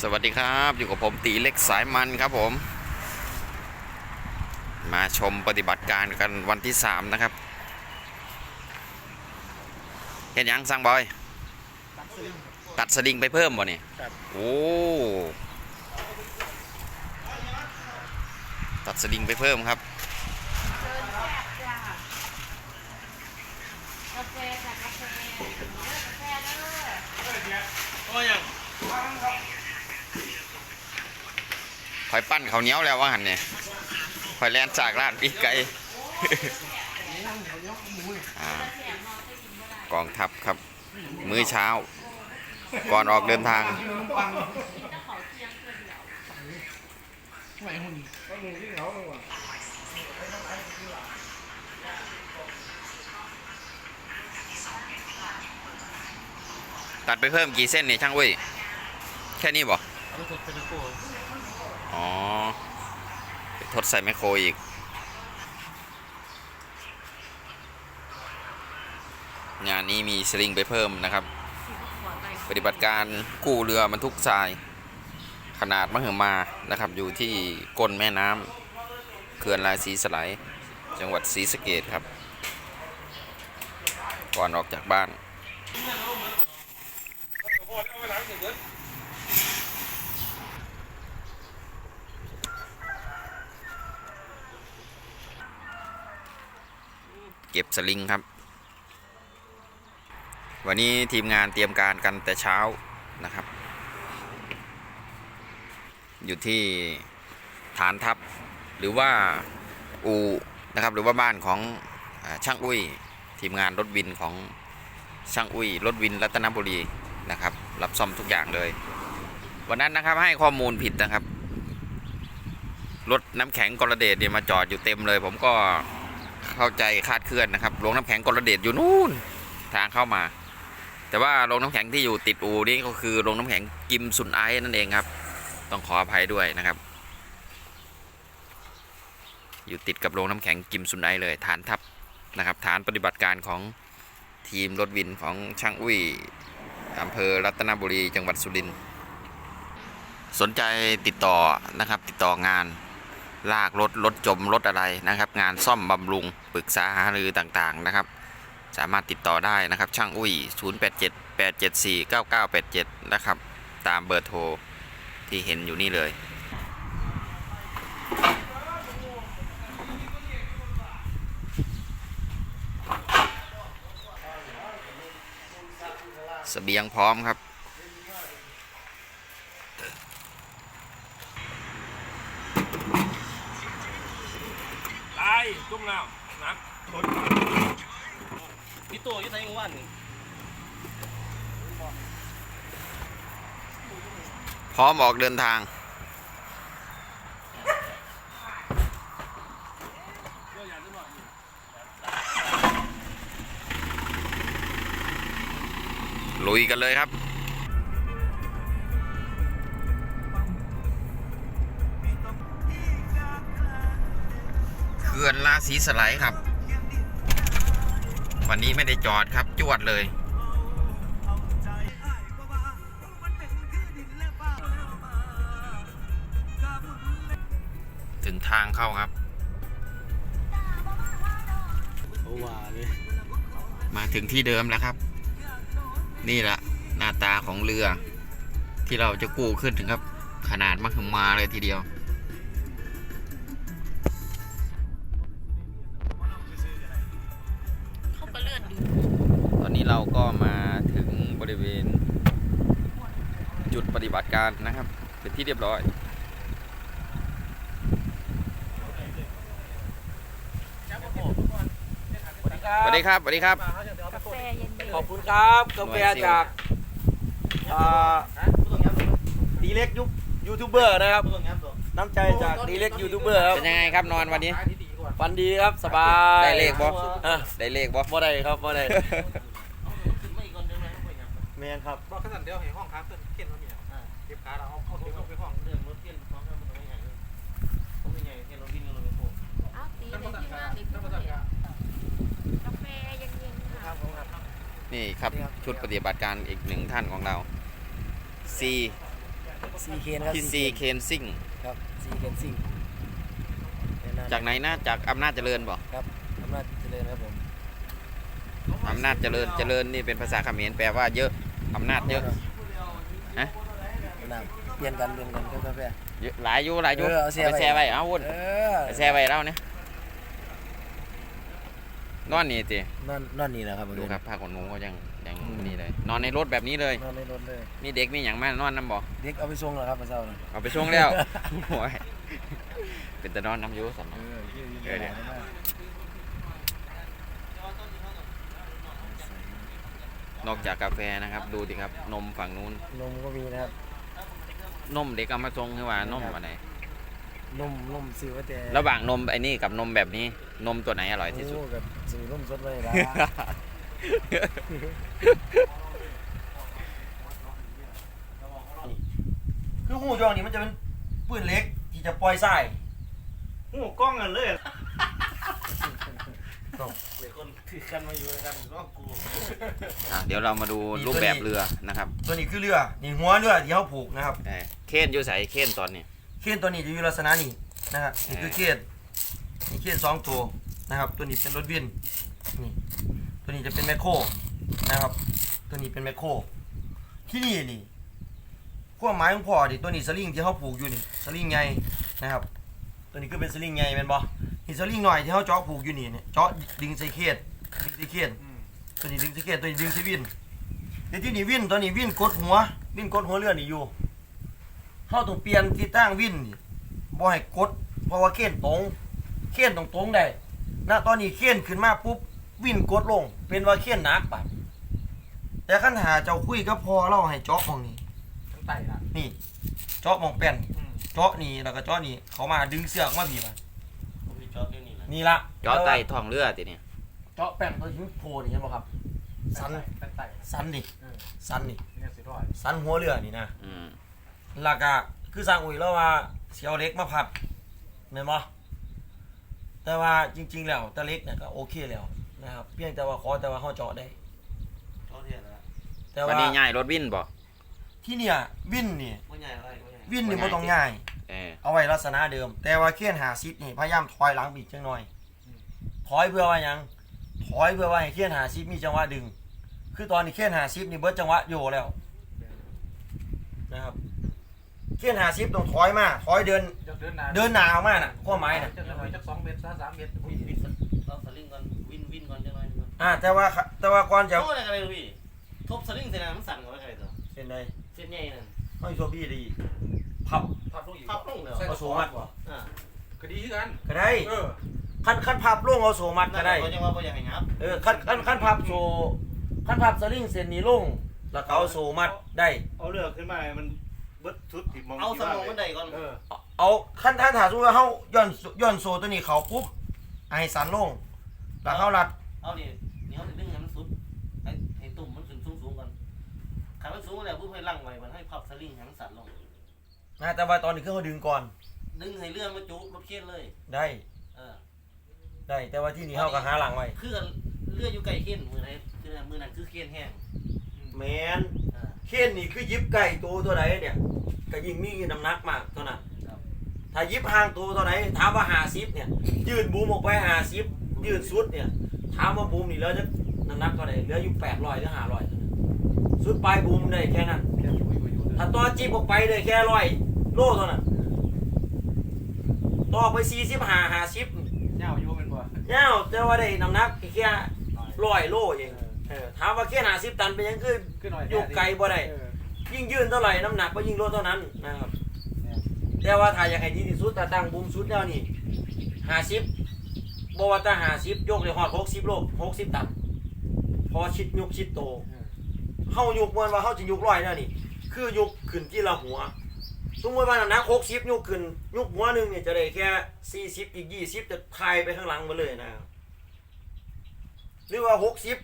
สวัสดีครับ อยู่กับผมตีเล็กสายมันครับผม มาชมปฏิบัติการกันวันที่สามนะครับ เห็นยังสั่งบอย ตัดสลิงไปเพิ่มบ่เนี่ยครับโอ้ตัดสลิงไปเพิ่มครับเชิญแขกจ้ะกาแฟค่ะกาแฟเด้อกาแฟเด้อโอ้ยังค อยปั้นเขาเนี้ยวแล้วว่าหันเนี่ยคอยแลนจากร้านปีกไก่อ่ากองทัพครับ มื้อเช้า ก่อนออกเดินทางตัดไปเพิ่มกี่เส้นเนี่ยช่างเว้ย แค่นี้บ่เอก อ๋อทดใส่แมคโครอีก งานนี้มีสลิงไปเพิ่มนะครับ ปฏิบัติการกู้เรือบรรทุกทราย ขนาดมหึมานะครับ อยู่ที่ก้นแม่น้ำเขื่อนลายสีสไลด์จังหวัดศรีสะเกดครับ ก่อนออกจากบ้าน เก็บสลิงครับ วันนี้ทีมงานเตรียมการกันแต่เช้านะครับ อยู่ที่ฐานทัพหรือว่าอูนะครับหรือว่าบ้านของอช่างอุ้ย ทีมงานรถวินของช่างอุ้ย รถวินรัตนบุรีนะครับ รับซ่อมทุกอย่างเลย วันนั้นนะครับให้ข้อมูลผิดนะครับรถน้ำแข็งกรเดชเนี่ยมาจอดอยู่เต็มเลย ผมก็ เข้าใจคาดเคลื่อนนะครับโรงน้ำแข็งกระเดชอยู่นู่นทางเข้ามา แต่ว่าโรงน้ำแข็งที่อยู่ติดอูนี่ก็คือโรงน้ำแข็งกิมสุนไอนั่นเองครับ ต้องขออภัยด้วยนะครับ อยู่ติดกับโรงน้ำแข็งกิมสุนไอเลย ฐานทัพนะครับ ฐานปฏิบัติการของทีมรถวินของช่างอุ้ยอำเภอรัตนบุรีจังหวัดสุรินทร์สนใจติดต่อนะครับติดต่องาน ลากรถรถจมรถอะไรนะครับ งานซ่อมบำรุงปรึกษาหารือต่างๆนะครับ สามารถติดต่อได้นะครับ ช่างอุ้ย 087 874 9987 นะครับ ตามเบอร์โทรที่เห็นอยู่นี่เลยเสบียงพร้อมครับ พี่ตัวยี่ไงวันพร้อมออกเดินทางลุยกันเลยครับ เขื่อนราศีสไลด์ครับ วันนี้ไม่ได้จอดครับจวดเลย ถึงทางเข้าครับ มาถึงที่เดิมแล้วครับ นี่แหละหน้าตาของเรือ ที่เราจะกู้ขึ้นถึงครับ ขนาดมหึงมาเลยทีเดียว ตอนนี้เราก็มาถึงบริเวณ จุดปฏิบัติการนะครับ เป็นที่เรียบร้อย สวัสดีครับ สวัสดีครับ กาแฟเย็นขอบคุณครับกาแฟจากอ่าดีเล็กยุยูทูบเบอร์นะครับ น้ำใจจากดีเล็กยูทูบเบอร์ครับ เป็นยังไงครับนอนวันนี้ ฟันดีครับสบายได้เลขบ่อะได้เลขบ่บ่ได้ครับบ่ได้แมนครับบอกขนาดเดียวเห็นห้องค้าเพิ่นเขียนว่ามีอะเก็บขาเราเอาเอาเอาไปห้องเรื่องรถเขียนของมันไม่ใหญ่เลยผมไม่ใหญ่เขียนรถวิ่งรถไปโผล่อ้าวตีเลยที่มาเลยพี่เกกาแฟเย็นๆค่ะนี่ครับชุดปฏิบัติการอีกหนึ่งท่านของเรา C ซีเคนครับพี่ซีเคนซิ่งครับซีเคนซิ่ง จากไหนนะจากอำนาจเจริญบอกครับอำนาจเจริญครับผมอำนาจเจริญเจริญนี่เป็นภาษาเขมรแปลว่าเยอะอำนาจเยอะฮะน้ำเปลี่ยนกันเปลี่ยนกันก็กาแฟเยอะหลายอยู่หลายอยู่เออเอาแช่ไปไว้แช่ไว้เอาวุ่นเออไปแช่ไว้แล้วเนี่ยนอนนี่สินอนนอนนี่แหละครับดูครับผ้าขนหนูก็ยังยังอืมนี่เลย นอนในรถแบบนี้เลยนอนในรถเลยมีเด็กมีอย่างมานอนน้ำบ่เด็กเอาไปส่งแล้วครับมาเช้าน่ะเอาไปช่วงแล้วโอ้ย เป็นแต่นอนน้ำอยูสันเออชื่อเออเนี่ยได้มากนอกจากกาแฟนะครับ ดูดิครับ นมฝั่งนู้น นมก็มีนะครับ นมเด็กเอามาชงคือว่านมอะไรนมนมซื้อไว้แต่ระหว่างนมไอ้นี่กับนมแบบนี้นมตัวไหนอร่อยที่สุดโกับซื้อนมสดไว้ละคือหูยองนี่มันจะเป็นปืนเล็ก ที่จะปล่อยไส้หูกล้องกันเลยเลยคนถือกันมาอยู่กันก็กูอะเดี๋ยวเรามาดูรูปแบบเรือนะครับตัวนี้คือเรือนี่หัวเรือที่เขาผูกนะครับเอ่อเคนอยู่ใส่เคนตอนนี้ เขียนตัวนี้จะอยู่ลักษณะนี้นะครับนี่คือเขียนนี่เขียนสองตัวนะครับ ตัวนี้เป็นรถวินนี่ตัวนี้จะเป็นแมคโครนะครับ ตัวนี้เป็นแมคโครที่นี่นี่ ความหมายของพ่อดิตัวนี้สลิงที่เขาผูกอยู่นี่สลิงใหญ่นะครับ ตัวนี้คือเป็นสลิงใหญ่เป็นบ่นี่สลิงหน่อยที่เขาเจาะผูกอยู่นี่เนี่ยเจาะดึงใส่เขียนดึงใส่เขียนตัวนี้ดึงสเก็ตตัวนี้ดึงสวินเดี๋ยวที่นี่วินตัวนี้วินกดหัววินกดหัวเรือนี่อยู่เขาต้องเปลี่ยนที่ตั้งวินนี่บ่ให้กดเพราะว่าเข็นตรงเข็นตรงตรงได้ณตอนนี้เข็นขึ้นมาปุ๊บวินกดลง เป็นว่าเข็นหนักไปแต่ขั้นหาเจ้าคุยกับพอเราให้เจาะหมองนี้ ไต่ละนี่ เจาะหมองแป้นเจาะนี่แล้วก็เจาะนี่เขามาดึงเสือกมาบีบอะผมมีจอดเรื่องนี้แหละนี่ละยอใต้ท้องเรือติเนี่ยเจาะแป้นตัวชิ้นโพนี่เห็นบ่ครับ สันเป็นไต่สันนี่สันนี่เนี่ยสิร้อยสันหัวเรือนี่นะอืมหลักอะคือสร้างอุ้ยแล้วว่าเสียวเล็กมาพัดแม่นบ่แต่ว่าจริง ๆ แล้วตะเล็กเนี่ยก็โอเคแล้วนะครับเพียงแต่ว่าขอแต่ว่าเขาเจาะได้จอดเทียนแล้วแต่วันว่านี้ง่ายรถวินบ่ ที่เนี่ยวินนี่ไม่ใหญ่อะไรไม่ใหญ่วินนี่บ่ต้องง่าย เออเอาไว้ลักษณะเดิม แต่ว่าเคียนหาซิปนี่พยายามถอยหลังบีกจังหน่อยถอยเพื่อว่าหยังถอยเพื่อว่าให้เคียนหาซิปมีจังหวะดึง คือตอนนี้เคียนหาซิปนี่เบิดจังหวะโยแล้วนะครับเคียนหาซิปต้องถอยมาถอยเดินจะเดินหนาเดินหนาออกมาน่ะข้อหมายน่ะจะถอยจากสองเมตรสามเมตรวินวินเราสลิงก่อนวินวินก่อนจะหน่อยนึงอ่าแต่ว่าแต่ว่าก่อนจะเอาอะไรกันเลยพี่ทบสลิงเสร็จแล้วมันสั่นกันไว้กันเลยตัวเส้นใด เส้นใหญ่นั่นห้อยโซบี้ดีพับพับลงอีกพับลงเดี๋ยวเอาโซมัดอ่าก็ดีกันก็ได้เออขั้นขั้นพับลงเอาโซมัดนั่ก็นแหละได้เขาจะว่าเขาอยากให้งับเออขั้นขั้นขั้นพับโซขั้นพับสลิงเส้นนี้ลงแล้วก็เอาโซมัดได้ เอาเรือขึ้นมามันเบิดชุดที่มองเอาสมองมันได้ก่อนเออเอาขั้นท่านถามว่าเขาย่อนย่อนโซตัวนี้เขาปุ๊บไอ้สันลงแล้วเขารัดเอาดินี่ สูงแล้วปุ๊บให้ลั่งไว้มันให้พับสลิงให้มันสั่นลง นะแต่ว่าตอนนี้คือเขาดึงก่อน ดึงให้เลื่อนมาจุรถเข็นเลย ได้ เออ ได้ แต่ว่าที่นี่เขาก็หาหลังไว้คือเลื่อนอยู่ไกลเข็นมือไหนคือมือนั้นคือเข็นแห้งแมนอ่าเข่นนี่คือยิบไก่ตัวตัวไหนเนี่ยก็ยิ่งมีน้ำหนักมากเท่านั้นครับ ถ้ายิบห่างตัวตัวไหนถามว่าหาซิปเนี่ย ยืดบูมออกไปหาซิปยืดสุดเนี่ยถามว่าบูมนี่แล้วจะน้ำหนักเท่าไหร่เหลืออยู่แปดร้อยหรือห้าร้อย สุดปลายบูมได้แค่นั้น แค่อยู่อยู่อยู่ถ้าต่อจิบออกไปได้แค่ร้อยโลเท่านั้น ต่อออกไปสี่สิบห้าห้าสิบเน่าอยู่เป็นบ่เน่าแต่ว่าได้น้ำหนักแค่ร้อยโลเองเออถามว่าแค่ห้าสิบตันเป็นยังคือ ขึ้นหน่อยอยู่ไกลบ่ได้ เออยิ่งยืนเท่าไหร่น้ำหนักก็ยิ่งลดเท่านั้นนะครับ แต่ว่าถ้าอยากให้ดีที่สุดถ้าตั้งบูมสุดแล้วนี่ห้าสิบบอกว่าถ้าห้าสิบยกเลยหอดหกสิบโลหกสิบตัน พอชิดยกชิดโต เฮายุกมวนว่าเฮาจะยุกร้อยแล้วนี่ คือยุกขึ้นที่ละหัว สมมติว่าน้ำหนักหกสิบยกขึ้นยุกหัวหนึ่งเนี่ยจะได้แค่สี่สิบอีกยี่สิบจะทายไปข้างหลังมาเลยนะหรือว่าหกสิบ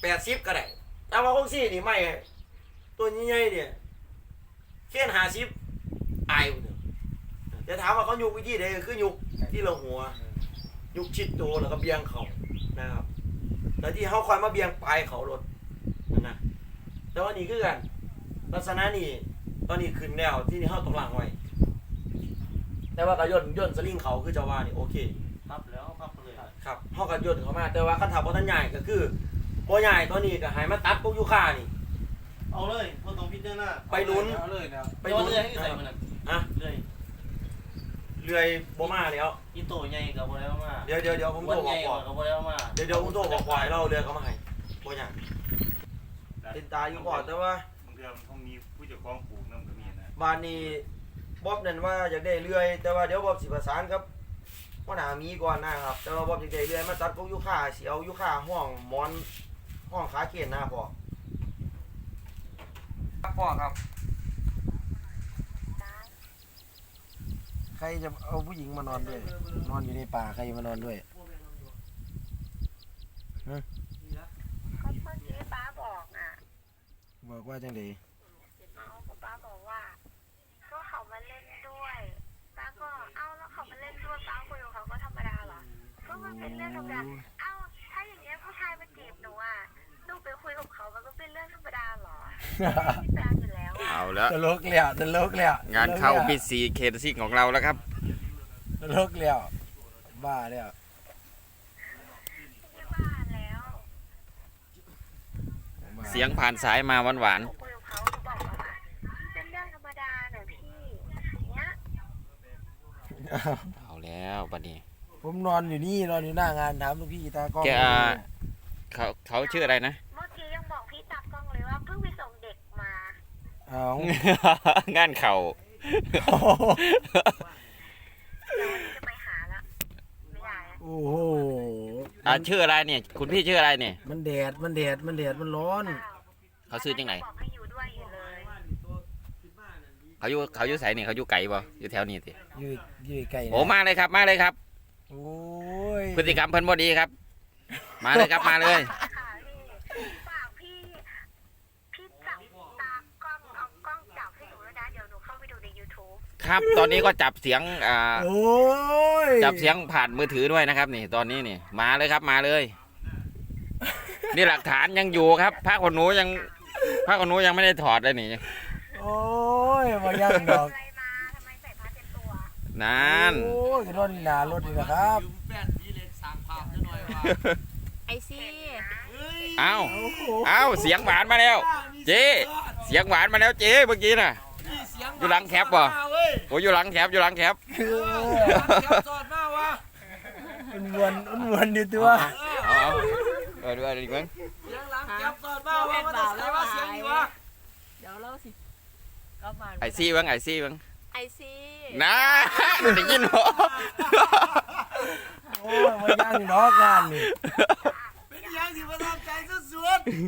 แปดสิบก็ได้แต่ว่าหกสิบนี่ไม่ตัวใหญ่เนี่ยแค่หาสิบอายพุ่นเด้อแต่ถามว่าเขายุกวิธีใดคือยุกที่ละหัว ยุกชิดตัวแล้วก็เบียงเขานะครับแล้วที่เขาคอยมาเบียงปลายเขารถ แต่ว่านี่คือกัน ลักษณะนี่ตอนนี้ขึ้นแล้วที่นี่เฮาต้องล้างไว้แต่ว่าก็ย่นย่นสลิงเขาคือเจะว่านี่โอเค พับแล้วพับเลยครับเฮาก็ย่นเข้ามา แต่ว่าคันถามบ่ทันใหญ่ก็คือบ่ใหญ่ตอนนี้ก็ให้มาตัดพวกยูคานี่ เอาเลยพวกตรงพิจารณาไปลุ้น เอาเลยนะไปไปลุ้นเรื่อยให้ใส่มันน่ะอะเรื่อยเลื่อยบ่มาแล้ว อีโตใหญ่กับบ่ได้มาเดี๋ยวเดี๋ยวเดี๋ยวผมวัโทรนบใหอญ่กกัก่อนบบ่ได้มาเดี๋ยวเดี๋ยวผมโทรบอกควายเราเรือเขามาให้บ่ใหญ่ ติดตาอยู่ก่อนแต่ว่าบางเดือนเขามีผู้เจ้าของปลูกน้ำก็มีนะบ้านนี้บ๊อบนั่นว่าอยากได้เลื่อย แต่ว่าเดี๋ยวบ๊อบสิประสานครับพ่อหนามีก่อนนะครับ แต่ว่าบ๊อบอยากได้เลื่อยมาตัดพวกยูคาสิเอายูคาห้องหมอนห้องขาเขียนนะพ่อครับพ่อครับ ใครจะเอาผู้หญิงมานอนด้วย นอนอยู่ในป่าใครมานอนด้วยก็เมื่อกี้ป้าบอกอะ บอกว่าจังไดเอาก็ป้าบอกว่า ก็เขามาเล่นด้วยป้าก็เอ้าแล้วเขามาเล่นด้วยป้าคุยกับเขาก็ธรรมดาเหรอก็มันเป็นเรื่องธรรมดาเอ้าถ้าอย่างเงี้ยผู้ชายมาจีบหนูอะหนูไปคุยกับเขามันก็เป็นเรื่องธรรมดาเหรอมีแฟนอยู่แล้วอะเอาแล้ว ตลกแล้วตลกแล้วงานเข้าพิซีเคซิ่งของเราแล้วครับตลกแล้วบ้าแล้ว ที่บ้านแล้ว เสียงผ่านสายมาหวานหนูคุยกับเขาเขาบอกว่าเป็นเรื่องธรรมดาหน่อยพี่อย่างเนี้ยๆเอาแล้วบัดนี้ ผมนอนอยู่นี่นอนอยู่หน้างานถามลูกพี่ตากล้องแกเขาเขาชื่ออะไรนะ เมื่อกี้ยังบอกพี่ตักกล้องเลยว่าเพิ่งไปส่งเด็กมา เอา งานเข่าแต่วันนี้จะไปหาละไม่ได้อะโอ้โห อ่าชื่ออะไรเนี่ยคุณพี่ชื่ออะไรเนี่ยมันแดดมันแดดมันแดดมันร้อน เขาซื้อจังไหนบอกให้อยู่ด้วยอยู่เลยเขาอยู่เขาอยู่ไสนี่เขาอยู่ไกลบ่อยู่แถวนี้สิอยู่อยู่ไกลนะโอ้มาเลยครับมาเลยครับ โอ้ยพฤติกรรมเพิ่นบ่ดีครับ มาเลยครับมาเลย ค่ะพี่ฝากพี่ พี่จับตากล้องเอากล้องจับให้หนูด้วยนะเดี๋ยวหนูเข้าไปดูใน YouTube ครับ ตอนนี้ก็จับเสียงอ่าโอ้ยจับเสียงผ่านมือถือด้วยนะครับ นี่ตอนนี้นี่ มาเลยครับมาเลย นี่หลักฐานยังอยู่ครับผ้าขนหนูยังผ้าขนหนูยังไม่ได้ถอดเลยนี่โอ้ยมายั่งดอกอะไรมาทำไมใส่ผ้าเต็มตัวนั่นโอ้ยรถนี่นารถนี่นะครับไอซี่เอ้าเอ้าเสียงหวานมาแล้ว เจ๊เสียงหวานมาแล้วเจ๊เมื่อกี้น่ะอยู่หลังแคปบ่ โอ้ยอยู่หลังแคปอยู่หลังแคปมันวนมันวนอยู่ตัวเอาเอาเออดูอะไรอีกมั้งเห็นบ่าวแล้วว่าเสียงอยู่วะเดี๋ยวเล่าสิก็มาไอซี่บ้างไอซี่บ้างไอซี่นะได้ยินบ่โอ้ยมายั่งดอกงานนี่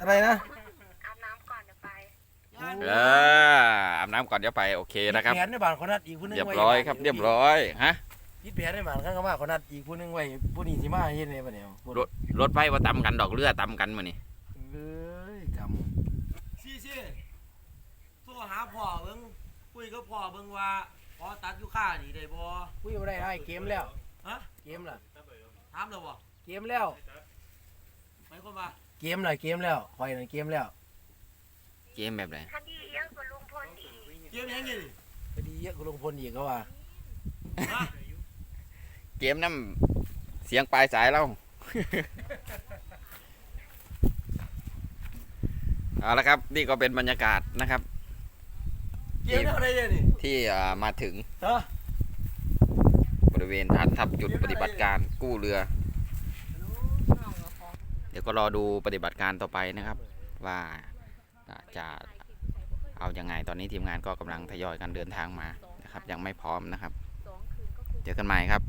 อะไรนะอาบน้ำก่อนเดี๋ยวไป เอออาบน้ำก่อนเดี๋ยวไปโอเคนะครับแผนในบ้านเขานัดอีกผู้หนึงเรียบไว้ร้อยครับเรียบร้อยฮะคิดแผนในบ้านข้างก็มาเขานัดอีกผู้หนึงไว้ผู้นี้สิมาเฮ็ดในบัดเนี้ยรถรถไฟว่าตำกันดอกเรือตำกันมื้อนี้เอ้ยกซี่ซี่โทรหาพ่อเบิ่งคุยกับพ่อเบิ่งว่าพอตัดอยู่ค่านี่ได้บ่ำคุยบ่ได้ไอ้เกมแล้วฮะเกมล่ะถามแล้วบ่เกมแล้วหมายความว่าเกมล่ะเกมแล้วคอยนั่นเกมแล้ว เกมแบบไหนคดีเยอะกว่าลุงพลอีกเกมยังไงนี่คดีเยอะกว่าลุงพลอีกเขาว่าฮะเกมน้ำเสียงปลายสายเราเอาละครับ นี่ก็เป็นบรรยากาศนะครับ เกมอะไรเนี่ยนี่ที่อ่ามาถึงฮะบริเวณฐานทัพจุดปฏิบัติการกู้เรือ เดี๋ยวก็รอดูปฏิบัติการต่อไปนะครับ ว่าอ่า จะเอายังไงตอนนี้ทีมงานก็กำลังทยอยกันเดินทางมานะครับ ยังไม่พร้อมนะครับสองคืนก็คือเจอกันใหม่ครับ